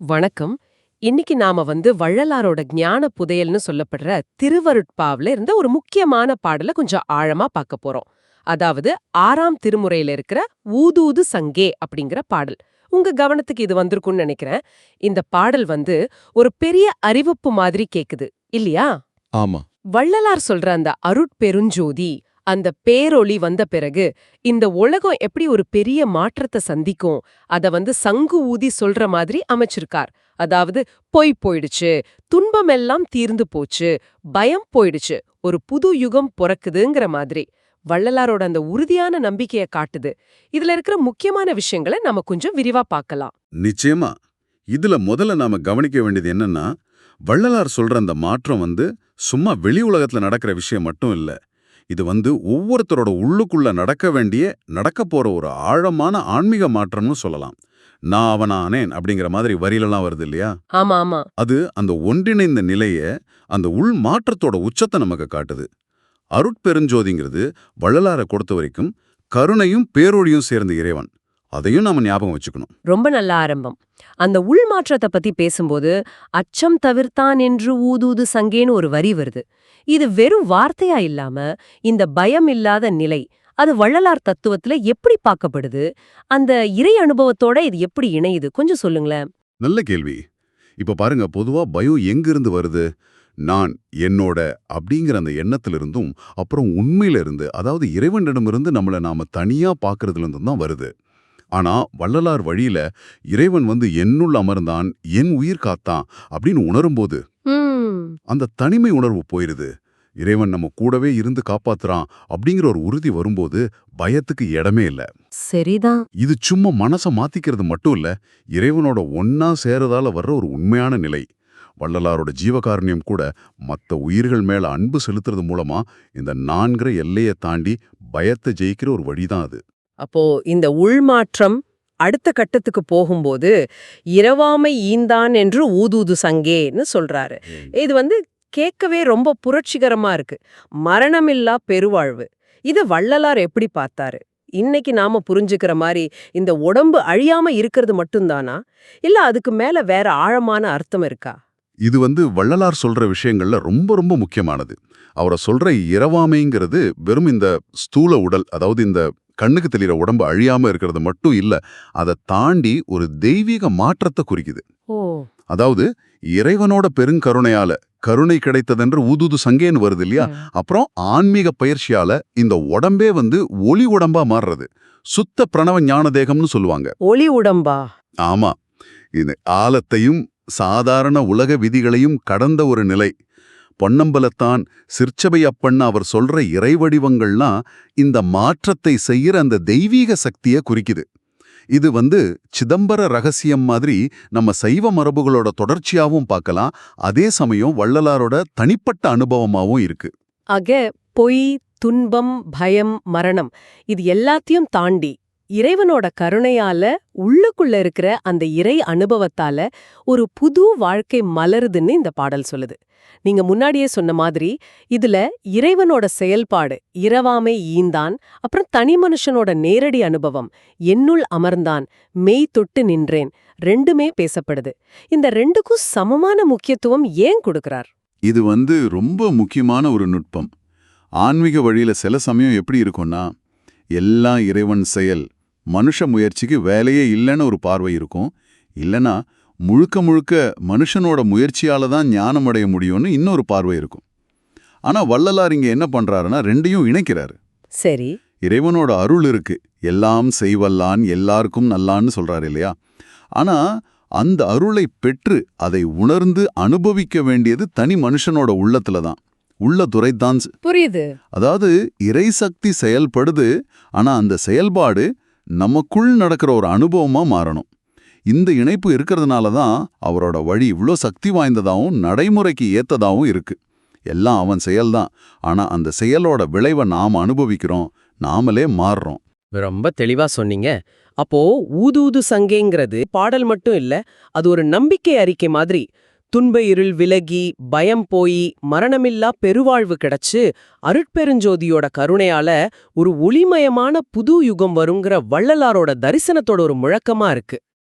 வணக்கம். இன்னைக்கு நாம வந்து வள்ளலாரோட ஞான புதையல்னு சொல்லப்படுற திருவருட்பாவுல இருந்த ஒரு முக்கியமான பாடல கொஞ்சம் ஆழமா பார்க்க போறோம். அதாவது ஆறாம் திருமுறையில இருக்கிற ஊதூது சங்கே அப்படிங்கிற பாடல். உங்க கவனத்துக்கு இது வந்திருக்கும்னு நினைக்கிறேன். இந்த பாடல் வந்து ஒரு பெரிய அறிவிப்பு மாதிரி கேக்குது இல்லையா? ஆமா. வள்ளலார் சொல்ற அந்த அருட்பெருஞ்சோதி அந்த பேரொளி வந்த பிறகு இந்த உலகம் எப்படி ஒரு பெரிய மாற்றத்தை சந்திக்கும் அத வந்து சங்கு ஊதி சொல்ற மாதிரி அமைச்சிருக்கார். அதாவது பொய் போயிடுச்சு துன்பமெல்லாம் தீர்ந்து போச்சு பயம் போயிடுச்சு ஒரு புது யுகம் பிறக்குதுங்கிற மாதிரி. வள்ளலாரோட அந்த உறுதியான நம்பிக்கைய காட்டுது. இதுல இருக்கிற முக்கியமான விஷயங்களை நம்ம கொஞ்சம் விரிவா பார்க்கலாம். நிச்சயமா. இதுல முதல்ல நாம கவனிக்க வேண்டியது என்னன்னா வள்ளலார் சொல்ற அந்த மாற்றம் வந்து சும்மா வெளி உலகத்துல நடக்கிற விஷயம் மட்டும் இல்ல. இது வந்து ஒவ்வொருத்தரோட உள்ளுக்குள்ள நடக்க வேண்டிய நடக்க போற ஒரு ஆழமான ஆன்மீக மாற்றம்னு சொல்லலாம். நான் அவனானேன் அப்படிங்கிற மாதிரி வரியிலலாம் வருது இல்லையா? ஆமா ஆமா. அது அந்த ஒன்றிணைந்த நிலைய அந்த உள் மாற்றத்தோட உச்சத்தை நமக்கு காட்டுது. அருட்பெருஞ்சோதிங்கிறது வள்ளலாரை பொறுத்த வரைக்கும் கருணையும் பேரொழியும் சேர்ந்த இறைவன். அதையும் நாம ஞாபகம் வச்சுக்கணும். ரொம்ப நல்ல ஆரம்பம். அந்த உள்மாற்றத்தை பத்தி பேசும்போது அச்சம் தவிர்த்தான் என்று ஊதூது சங்கேன்னு ஒரு வரி வருது. இது வெறும் வார்த்தையா இல்லாம இந்த பயம் இல்லாத நிலை அது வள்ளலார் தத்துவத்துல எப்படி பார்க்கப்படுது? அந்த இறை அனுபவத்தோட இது எப்படி இணையுது? கொஞ்சம் சொல்லுங்களேன். நல்ல கேள்வி. இப்ப பாருங்க பொதுவா பயம் எங்கிருந்து வருது? நான் என்னோட அப்படிங்கிற அந்த எண்ணத்திலிருந்தும் அப்புறம் உண்மையில இருந்து அதாவது இறைவனிடமிருந்து நம்மளை நாம தனியா பார்க்கறதுல இருந்தும் தான் வருது. ஆனா வள்ளலார் வழியில இறைவன் வந்து என்னுள் அமர்ந்தான் என் உயிர் காத்தான் அப்படின்னு உணரும்போது அந்த தனிமை உணர்வு போயிருது. இறைவன் நம்ம கூடவே இருந்து காப்பாத்துறான் அப்படிங்கிற ஒரு உறுதி வரும்போது பயத்துக்கு இடமே இல்ல. சரிதான். இது சும்மா மனச மாத்திக்கிறது மட்டும் இல்ல இறைவனோட ஒன்னா சேரதால வர்ற ஒரு உண்மையான நிலை. வள்ளலாரோட ஜீவகாருண்யம் கூட மத்த உயிர்கள் மேல அன்பு செலுத்துறது மூலமா இந்த நான்கிற எல்லையை தாண்டி பயத்தை ஜெயிக்கிற ஒரு வழிதான் அது. அப்போ இந்த உள்மாற்றம் அடுத்த கட்டத்துக்கு போகும்போது இரவாமை ஈந்தான் என்று ஊதூது சங்கேன்னு சொல்றாரு. இது வந்து கேட்கவே ரொம்ப புரட்சிகரமா இருக்கு. மரணமில்லா பெருவாழ்வு. இத வள்ளலார் எப்படி பார்த்தாரு? இன்னைக்கு நாம புரிஞ்சுக்கிற மாதிரி இந்த உடம்பு அழியாம இருக்கிறது மட்டும்தானா? இல்ல அதுக்கு மேல வேற ஆழமான அர்த்தம் இருக்கா? இது வந்து வள்ளலார் சொல்ற விஷயங்கள்ல ரொம்ப ரொம்ப முக்கியமானது. அவரை சொல்ற இரவாமைங்கிறது வெறும் இந்த ஸ்தூல உடல் அதாவது இந்த கண்ணுக்கு தெளிகிற உடம்பு அழியாம இருக்கிறது மட்டும் இல்ல அதை தாண்டி ஒரு தெய்வீக மாற்றத்தை குறிக்குது. அதாவது இறைவனோட பெருங்கருணையால கருணை கிடைத்ததென்று ஊதுது சங்கேன்னு வருது இல்லையா? அப்புறம் ஆன்மீக பயிற்சியால இந்த உடம்பே வந்து ஒளி உடம்பா மாறுறது. சுத்த பிரணவ ஞான தேகம்னு சொல்லுவாங்க. ஒளி உடம்பா? ஆமா. இது ஆலத்தையும் சாதாரண உலக விதிகளையும் கடந்த ஒரு நிலை. பொன்னம்பலத்தான் சிற்சபை அப்பன்னு அவர் சொல்ற இறைவடிவங்கள்லாம் இந்த மாற்றத்தை செய்யற அந்த தெய்வீக சக்தியை குறிக்குது. இது வந்து சிதம்பர ரகசியம் மாதிரி நம்ம சைவ மரபுகளோட தொடர்ச்சியாவும் பார்க்கலாம். அதே சமயம் வள்ளலாரோட தனிப்பட்ட அனுபவமாவும் இருக்கு. ஆக பொய் துன்பம் பயம் மரணம் இது எல்லாத்தையும் தாண்டி இறைவனோட கருணையால உள்ளுக்குள்ள இருக்கிற அந்த இறை அனுபவத்தால ஒரு புது வாழ்க்கை மலருதுன்னு இந்த பாடல் சொல்லுது. நீங்க முன்னாடியே சொன்ன மாதிரி இதுல இறைவனோட செயல்பாடு இரவாமை ஈந்தான் அப்புறம் தனி மனுஷனோட நேரடி அனுபவம் என்னுள் அமர்ந்தான் மெய் தொட்டு நின்றேன் ரெண்டுமே பேசப்படுது. இந்த ரெண்டுக்கும் சமமான முக்கியத்துவம் ஏன் கொடுக்கறார்? இது வந்து ரொம்ப முக்கியமான ஒரு நுட்பம். ஆன்மீக வழியில சில சமயம் எப்படி இருக்கும்னா எல்லாம் இறைவன் செயல் மனுஷ முயற்சிக்கு வேலையே இல்லைன்னு ஒரு பார்வை இருக்கும். இல்லனா முழுக்க முழுக்க மனுஷனோட முயற்சியால தான் ஞானம் அடைய முடியும்னு இன்னொரு பார்வை இருக்கும். ஆனா வள்ளலார் இங்க என்ன பண்றாருன்னா ரெண்டையும் இணைக்கிறாரு. சரி. இறைவனோட அருள் இருக்கு. எல்லாம் செய்வல்லான் எல்லாருக்கும் நல்லான்னு சொல்றாரு இல்லையா? ஆனா அந்த அருளை பெற்று அதை உணர்ந்து அனுபவிக்க வேண்டியது தனி மனுஷனோட உள்ளத்துல தான். உள்ள துறைதான். புரியுது. அதாவது இறைசக்தி செயல்படுது. ஆனா அந்த செயல்பாடு நமக்குள் நடக்கிற ஒரு அனுபவமா மாறணும். இந்த இணைப்பு இருக்கிறதுனால தான் அவரோட வழி இவ்ளோ சக்தி வாய்ந்ததாகவும் நடைமுறைக்கு ஏற்றதாகவும் இருக்கு. எல்லாம் அவன் செயல்தான் ஆனா அந்த செயலோட விளைவை நாம அனுபவிக்கிறோம். நாமளே மாறுறோம். ரொம்ப தெளிவா சொன்னீங்க. அப்போ ஊது சங்கைங்கிறது பாடல் மட்டும் இல்ல அது ஒரு நம்பிக்கை அறிக்கை மாதிரி துன்ப இருள் விலகி பயம் போய் மரணமில்லா பெருவாழ்வு கிடைச்சு அருட்பெருஞ்சோதியோட கருணையால ஒரு ஒளிமயமான புது யுகம் வருங்கிற வள்ளலாரோட தரிசனத்தோட ஒரு முழக்கமா இருக்கு.